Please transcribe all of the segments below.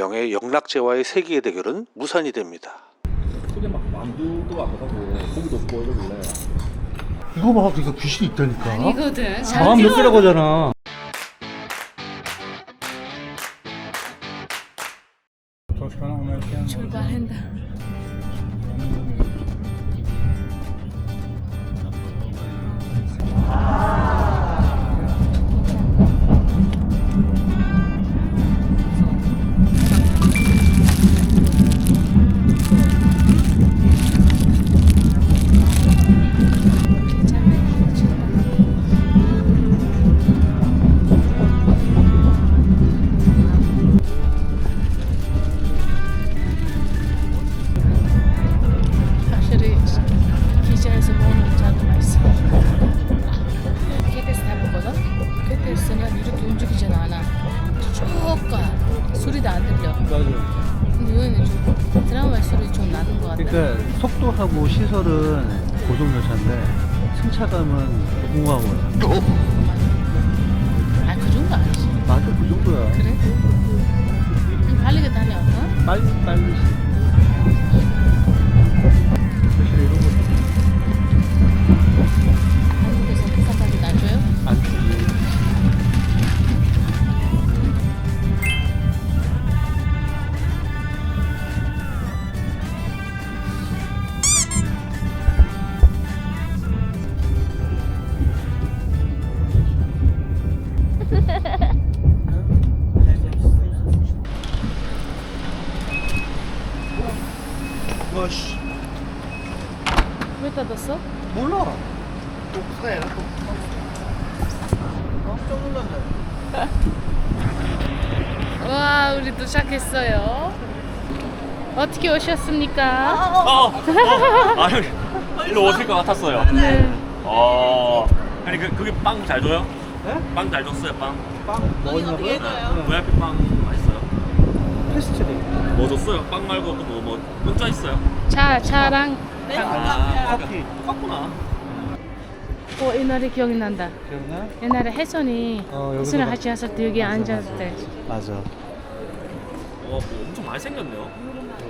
명예 영락제와의 세기의 대결은 무산이 됩니다. 속에 막 만두도 안 가고 고기도 없고 이러길래 이거 봐, 이거 귀신이 있다니까. 아니거든. 마음 몇 개라고 하잖아. 어? 와씨 왜 닫았어? 몰라. 또 사야 또. 깜짝 놀랐네. 와, 우리 도착했어요. 어떻게 오셨습니까? 아, 아니 일로 오실 것 같았어요 네. 어 아니 그, 그게 빵 잘 줘요? 네? 빵 잘 줬어요 빵? 빵 먹었냐고요? 네. VIP 빵 맛있어요? 페스트리. 뭐 줬어요? 빵 말고 또 뭐, 뭐 문자 있어요? 차, 차랑 아 커피. 똑같구나 어, 옛날에 기억이 난다. 기억나? 옛날에 혜선이 어, 봐. 같이 왔을 때 여기 앉았을 때. 맞아. 어뭐 엄청 많이 생겼네요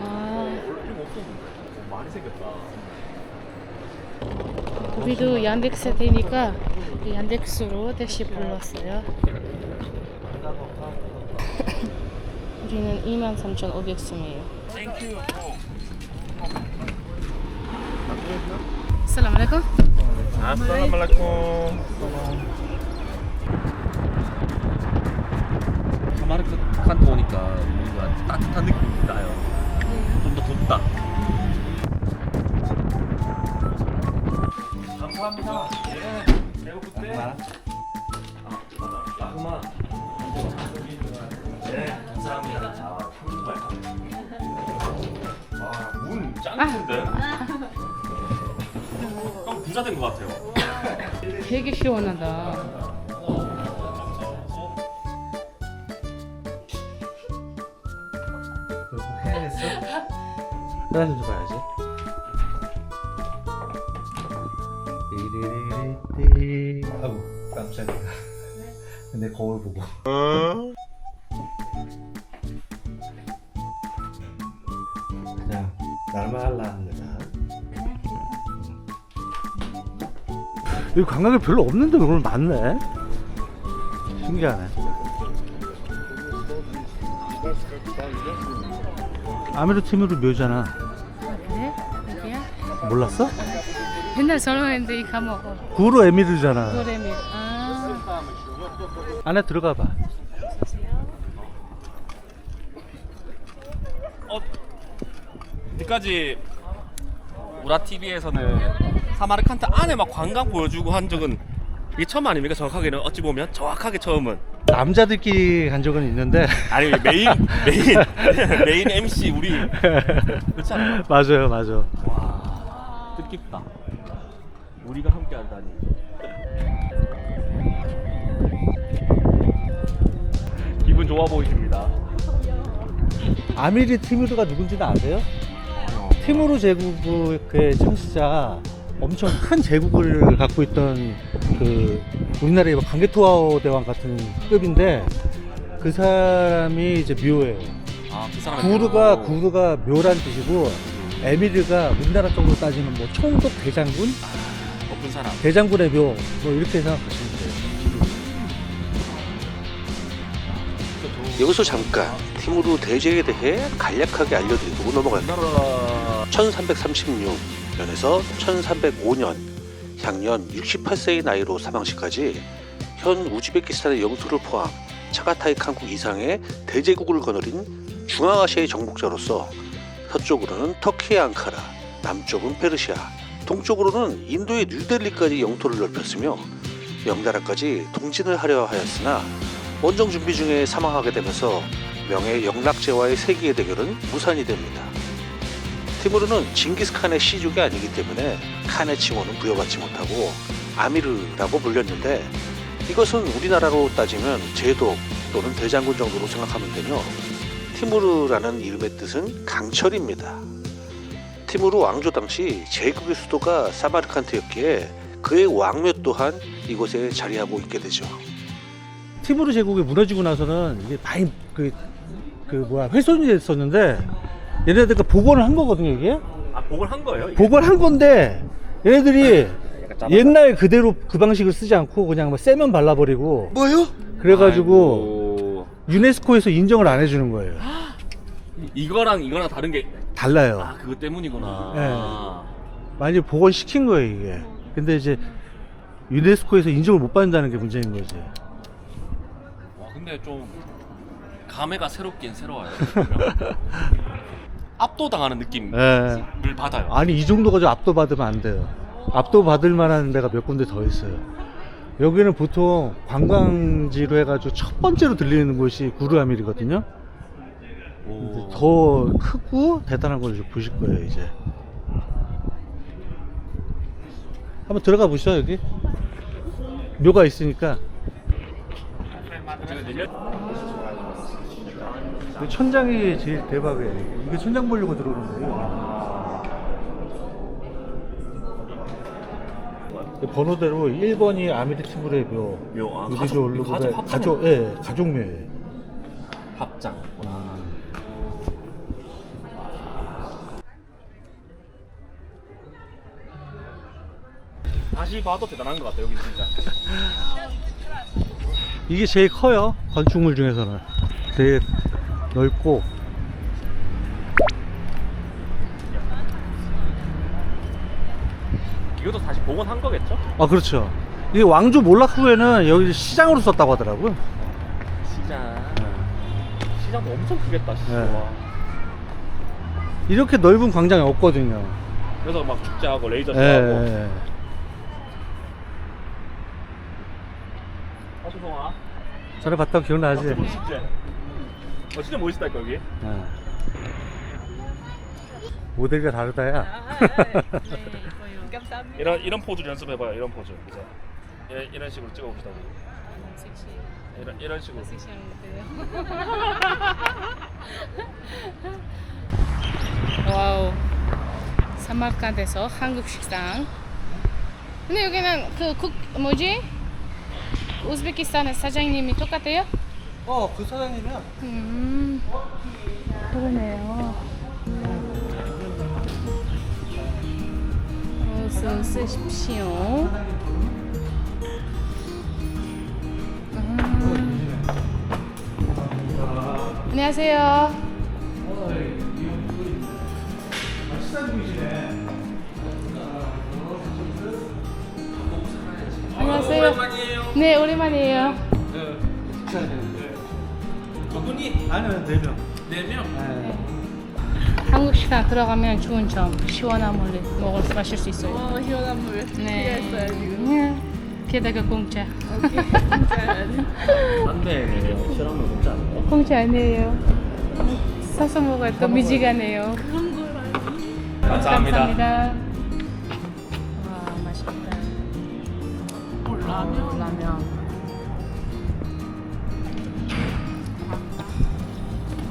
아, 원래 이런 거 없었는데 어, 많이 생겼다 우리도 양덱스 되니까 양덱스로 택시 불렀어요. 우리는 23,500승이에요. 살람 알aikum. 아싸라말라쿰 사마르칸트 오니까 뭔가 따뜻한 느낌이 나요 좀 더 덥다 감사합니다 네 배고플 때 아, 맞아. 라그마. 네, 감사합니다. 아, 한국말. 와, 문 짱큰데? 형 부자 된 것 같아요. 되게 시원하다. 해냈어? 화장실 좀 가야지. 띠리리리띠. 아우 깜짝이야. 내 거울 보고. 거다. 여기 관광객 별로 없는데 오늘 많네. 신기하네. 아메르 팀으로 묘잖아. 아, 그래? 여기야? 몰랐어? 옛날 설명했는데 이 까먹어. 구로 에미르잖아. 노래미. 아, 안에 들어가 봐. 여기까지 우라 TV에서는 사마르칸트 안에 막 관광 보여주고 한 적은 이게 처음 아닙니까? 정확하게는 어찌 보면 정확하게 처음은 남자들끼리 간 적은 있는데. 아니 메인 메인 메인 MC 우리 그렇지 않아요? 맞아요, 맞아. 와 뜻깊다. 우리가 함께 한다니. 기분 좋아 보이십니다. 아미리 티무르가 누군지는 아세요? 티무르 제국의 창시자 엄청 큰 제국을 갖고 있던 그 우리나라의 막 강개토하오 대왕 같은 급인데 그 사람이 이제 묘예요. 아 그 사람 구르가 구르가 묘란 뜻이고 에미르가 우리나라 쪽으로 따지면 뭐 총독 대장군, 높은 사람. 대장군의 묘, 뭐 이렇게 생각하시면 돼요. 여기서 잠깐 티무르 대제에 대해 간략하게 알려드리고 넘어갈게요. 나라 1336년에서 1305년 향년 68세의 나이로 사망 시까지 현 우즈베키스탄의 영토를 포함 차가타이 칸국 이상의 대제국을 거느린 중앙아시아의 정복자로서 서쪽으로는 터키의 앙카라, 남쪽은 페르시아, 동쪽으로는 인도의 뉴델리까지 영토를 넓혔으며 명나라까지 동진을 하려 하였으나 원정 준비 중에 사망하게 되면서 명예 영락제와의 세기의 대결은 무산이 됩니다. 티무르는 징기스칸의 시족이 아니기 때문에 칸의 칭호는 부여받지 못하고 아미르라고 불렸는데 이것은 우리나라로 따지면 제독 또는 대장군 정도로 생각하면 되며 티무르라는 이름의 뜻은 강철입니다. 티무르 왕조 당시 제국의 수도가 사마르칸트였기에 그의 왕묘 또한 이곳에 자리하고 있게 되죠. 티무르 제국이 무너지고 나서는 이게 많이 그, 그 뭐야 훼손이 됐었는데 얘네들가 복원을 한 거거든요 이게 아 복을 한 거예요? 이게? 복원한 건데 얘네들이 약간 짜다. 옛날 그대로 그 방식을 쓰지 않고 그냥 뭐 세면 발라버리고 뭐요? 그래가지고 아이고. 유네스코에서 인정을 안 해주는 거예요 이거랑 이거랑 다른 게 아 달라요 그것 때문이구나. 네. 아. 많이 복원시킨 거예요 이게 근데 이제 유네스코에서 인정을 못 받는다는 게 문제인 거지 와 근데 좀 감회가 새롭긴 새로워요. 압도당하는 느낌을 예. 받아요. 아니 이 정도 가지고 압도받으면 안 돼요 압도받을 만한 데가 몇 군데 더 있어요 여기는 보통 관광지로 해가지고 첫 번째로 들리는 곳이 구르아밀이거든요 오. 더 크고 대단한 걸 보실 거예요 이제 한번 들어가 보시죠 여기 묘가 있으니까 제가 내려 이 천장이 제일 대박이에요 이게 천장 보려고 들어오는 거예요 이 번호대로 1번이 아미르 티브레 묘 묘. 아, 가족, 올르고의 가족 합창. 가족 예 가족 묘예요 합장. 다시 봐도 대단한 것 같아요 여기 진짜. 이게 제일 커요 건축물 중에서는 되게 넓고 이것도 다시 복원한 거겠죠? 아 그렇죠 이게 왕조 몰락 후에는 여기 시장으로 썼다고 하더라고요 시장. 시장도 엄청 크겠다. 씨. 네. 와. 이렇게 넓은 광장이 없거든요 그래서 막 축제하고 레이저 예, 쇼하고. 예. 아 죄송아. 전에 봤던 거 기억나지? 멋있지? 어 진짜 멋있다니까 여기. 예. 모델이 다르다 야 이런 이런 포즈 연습해봐요. 이런 포즈. 이제 이런, 이런 식으로 찍어봅시다. 이런 이런 식으로. 와우. 사마르칸드에서 한국 식당. 근데 여기는 그 국 뭐지? 우즈베키스탄의 사장님이 똑같아요? 어, 그 사장님이야. 음. 그러네요. 어서 쓰십시오. 음. 안녕하세요. 안녕하세요. 네, 오랜만이에요. 저 분이 아니요, 네 명. 네 명. 한국 식당 들어가면 좋은 점 시원한 물을 먹을 수 마실 수 있어요. 어, 시원한 물 네. 필요했어요 지금. 네. 게다가 공짜. 안돼. 시원한 거 먹지 않아요? 공짜 아니에요. 사서 먹어야 또 미지가네요. 감사합니다. 감사합니다. 와 맛있다. 라면. 라면.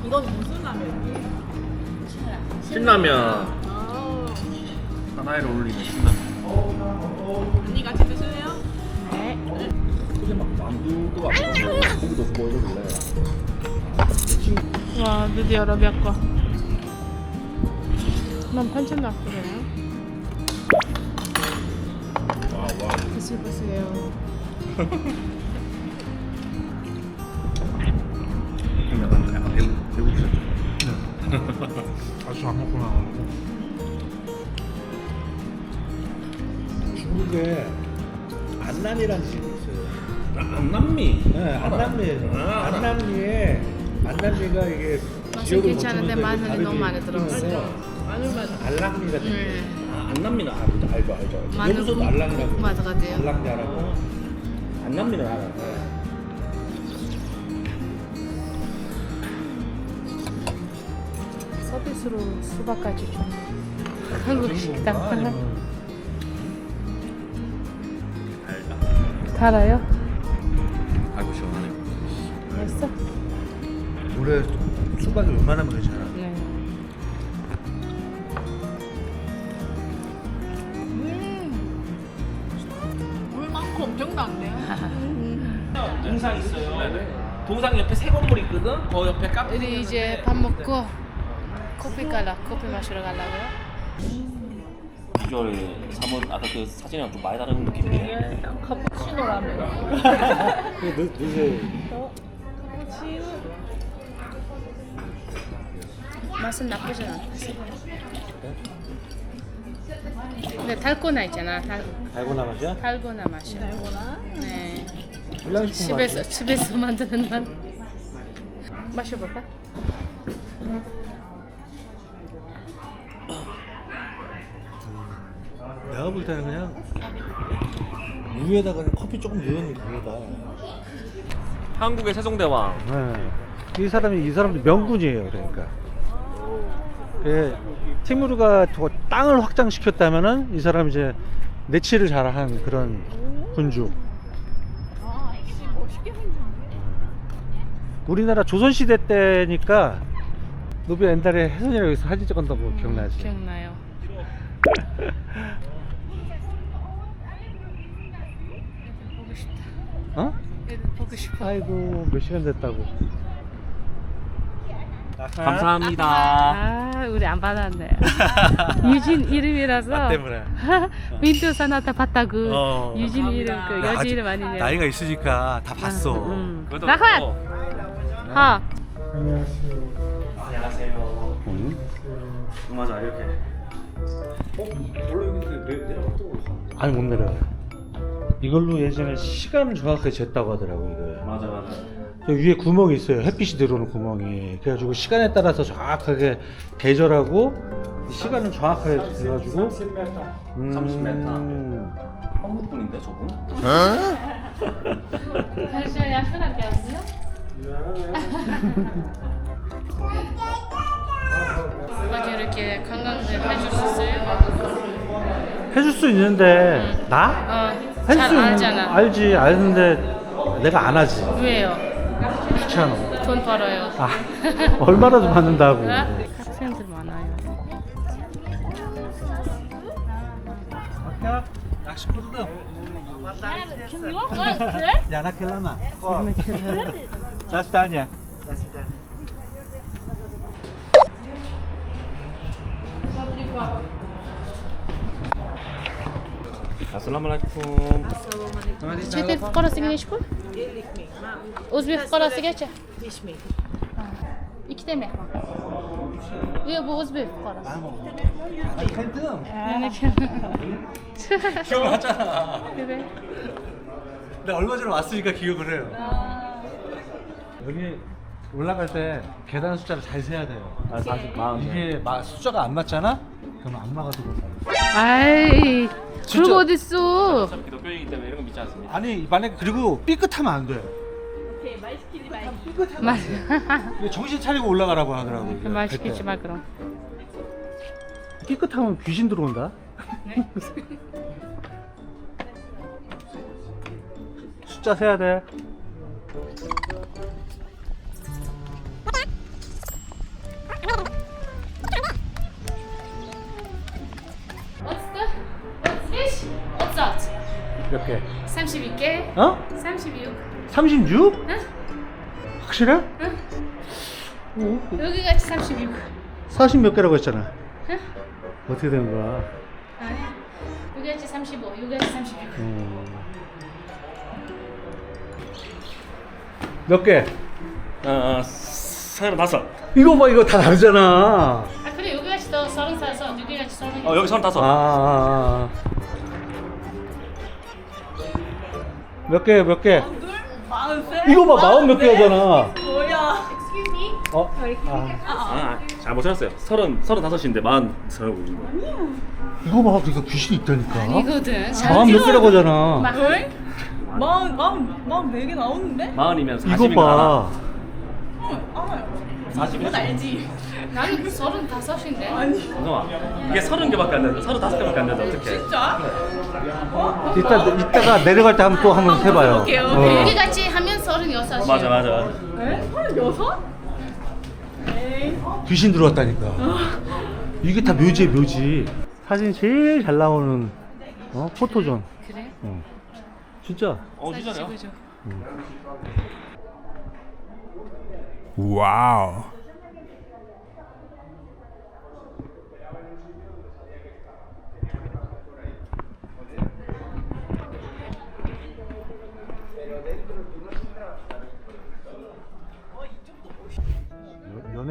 이건 무슨 라면이에요? 신라면 아, 하나에 어울리는 신라면. 언니 같이 드실래요? 네. 근데 막 만두도 안 먹고 고기도 구워 이러길래 내 친구 와 드디어 러비아 거. 난 반찬 나쁘잖아. 드시 보세요. 약간 아주 안 먹고 나가고 중국에 안남이라는 집이 있어요. 안남미. 네, 안남리에서 아. 안남리에 안남리가 이게 맛은 지역을 괜찮은데 거쳐서 이렇게 마늘이 너무 많이 다르게 들어갔어요. 끼면서 마늘만 알랑리가 된 거예요. 음. 아, 안남미는 알죠 알죠 알죠. 마늘 여기서도 알랑이라고 맞아 같아요. 알랑자라고 안남미는 알아요. 서비스로 수박까지 줘. 한국 식당. 달아요? 아이고 시원하네. 맛있어? 올해 수박이 웬만하면 괜찮아. 네. 물 많고 엄청나네요. 동상 있어요. 동상 옆에 새 건물 있거든. 그 옆에 카페. 우리 이제 밥 먹고 커피 갈라 커피 마시러 가려고요. 비주얼이 사뭇 아까 그 사진이랑 좀 많이 다른 느낌이네. 카푸치노라면. 요새 맛은 나쁘진 않아. 근데 달고나 있잖아. 달, 달고나 맛이야? 달고나 맛이야. 달고나? 네. 불량식품 집에서 집에서 만드는 맛. 마셔볼까? 내가 볼 때는 그냥 우유에다가 그냥 커피 조금 넣은 그거다. 한국의 세종대왕. 네. 이 사람이 이 사람도 명군이에요. 그러니까. 그 티무르가 저 땅을 확장시켰다면은 이 사람 이제 내치를 잘한 그런 군주. 아, 멋있게 생겼네. 우리나라 조선 시대 때니까 노비 옛날에 혜선이랑 여기서 사진 찍었다고 기억나지? 기억나요. 보고 싶다. 어? 얘들 보고 싶어. 아이고 몇 시간 됐다고. 감사합니다. 아, 우리 안 받았네. 유진 이름이라서. 나 때문에. 윈도 사나타 봤다고. 어. 유진 이름 그 나 여자 아직 이름 아니냐. 나이가 있으니까 다 봤어. 응. 그래도 나한. 뭐, 하. 안녕하세요. 응? 맞아 이렇게. 어? 원래 내 내려갔던 거 아니 못 내려요. 이걸로 예전에 시간을 정확하게 쟀다고 하더라고 이거. 맞아 맞아. 저 위에 구멍이 있어요. 햇빛이 들어오는 구멍이. 그래가지고 시간에 따라서 정확하게 계절하고 시간을 정확하게 돼가지고. 30m. 한국 분인데 저분? 야근하게 하세요? 어디 이렇게 해줄 수 있어요? 해줄 수 있는데 나? 어, 할 잘수 있는 알잖아. 알지 알는데 내가 안 하지. 왜요? 귀찮아. 돈 벌어요. 아 얼마라도 받는다고. 어? 학생들 많아요. Está, né? 아슬라말 라이쿰. Chet el fuqarosiga nechi pul? O'zbek fuqarosigacha? besh ming Ikkita mehmon. Yo'q, bu o'zbek fuqarosi. 기억나잖아. 그래. 내가 얼마 전에 왔으니까 기억을 해요. 여기 올라갈 때 계단 숫자를 잘 세야 돼요. 아, 40만. 이게 마- 숫자가 안 맞잖아? 그럼 악마가 들어온다. 아이. 그런 거 어딨어? 어차피 기독교이기 때문에 이런 거 믿지 않습니다. 아니 만약에 그리고 삐끗하면 안 돼. 맞아. 이게 정신 차리고 올라가라고 하더라고. 이게 말. 시키지 마, 그럼. 삐끗하면 귀신 들어온다. 숫자 세야 돼. 몇 개? 32개? 어? 36. 36? 응? 확실해? 여기 같이 36. 40 몇 개라고 했잖아. 응? 어떻게 된 거야? 아니. 여기 같이 35. 여기 같이 36. 음. 몇 개? 어, 어 서른다섯. 이거 봐, 이거 다 다르잖아. 아 그래 여기 같이 더 서른 살서 여기 같이 서른. 어 여기 서른다섯. 아, 아, 아. 몇 개, 몇 개? 이거 봐, 마흔 몇 개잖아. 뭐야? Excuse me. 어? 아. 아, 잘못 들었어요. 서른 서른다섯인데 만 서른. 이거 봐, 이거 귀신이 있다니까. 아니거든. 마흔 몇 개라고 하잖아. 마- 왜? 마흔 마흔 마흔 네개 나오는데? 마흔이면 이거 사십인 거 알아? 봐. 응 알아요. 사십이 그건 알지. 나는 서른 다섯인데. 아니 정아 이게 서른 개밖에 안 되는데 서른 다섯 개밖에 안 되는데 어떡해? 진짜? 이따, 이따가 내려갈 때 한번 또 한번 해봐요. 오케이, 어. 오케이. 여기 같이 하면 서른 여섯이야. 맞아 맞아. 에? 서른여섯? 에이. 귀신 들어왔다니까. 이게 다 묘지에 묘지. 사진 제일 잘 나오는 어? 포토존. 그래? 어. 진짜. 어 진짜요? 찍어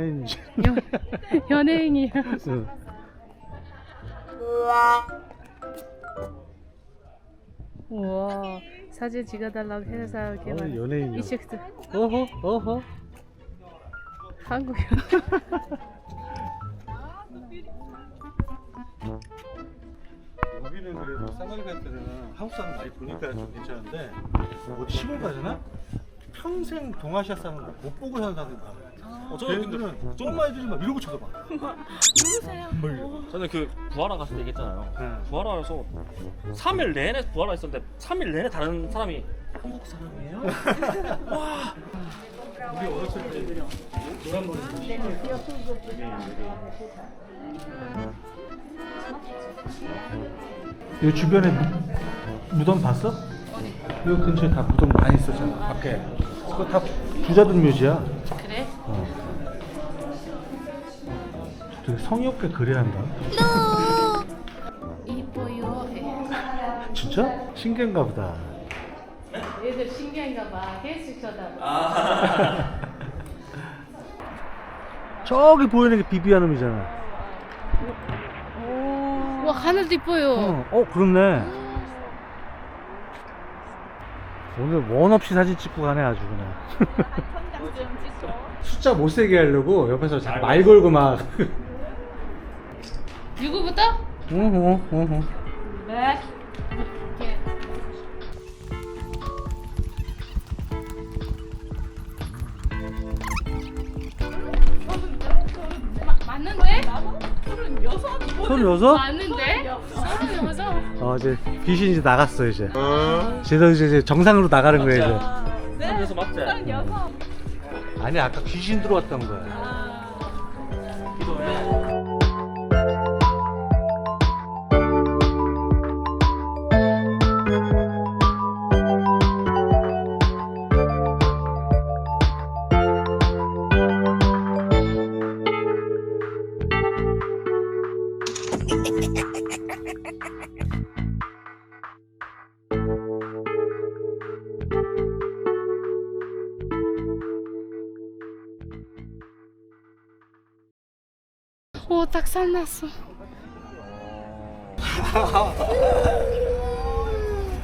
연예인이지. 연 예인이야. 응. 우와 사진 찍어달라고 해서 이렇게 어, 말. 연예인이야. 이 책도 어허, 어허. 한국 여기는 그래도 사마리 갈 때는 한국 사람 많이 보니까 좀 괜찮은데 어디 시골 가잖아? 평생 동아시아 사람 못 보고 사는 사람들 많아. 어 저는 근데 걔네들은 좀 엄마 애들이 막 이러고 쳐다봐. 누구세요? 저는 그 부하라 갔을 때 얘기했잖아요. 네. 부하라에서 3일 내내 부하라 있었는데 3일 내내 다른 사람이 한국 사람이에요? 우리 어렸을 때 노란 머리 이 주변에 무, 무덤 봤어? 여기 근처에 다 무덤 많이 있었잖아 밖에 그거 다 부자들 묘지야 되게 성의 없게 그래야 한다 이뻐요. 해. 진짜? 신기한가 보다 얘들 신기한가 봐. 계속 쳐다봐. 저기 보이는 게 비비안음이잖아 와 하늘도 이뻐요. 어, 어 그렇네 오늘 원 없이 사진 찍고 가네 아주 그냥 숫자 못 세게 하려고 옆에서 자- 말 걸고 막 누구부터? 어허 어허 네. 맞는데? 서른여섯? 서른 여섯? 맞는데? 서른 여섯. 어 이제 귀신이 이제 나갔어 이제 쟤도 이제 이제 정상으로 나가는 거야 이제 네. 맞지? 서른여섯. 아니 아까 귀신 들어왔던 거야 아. 오, 닭 살 났어.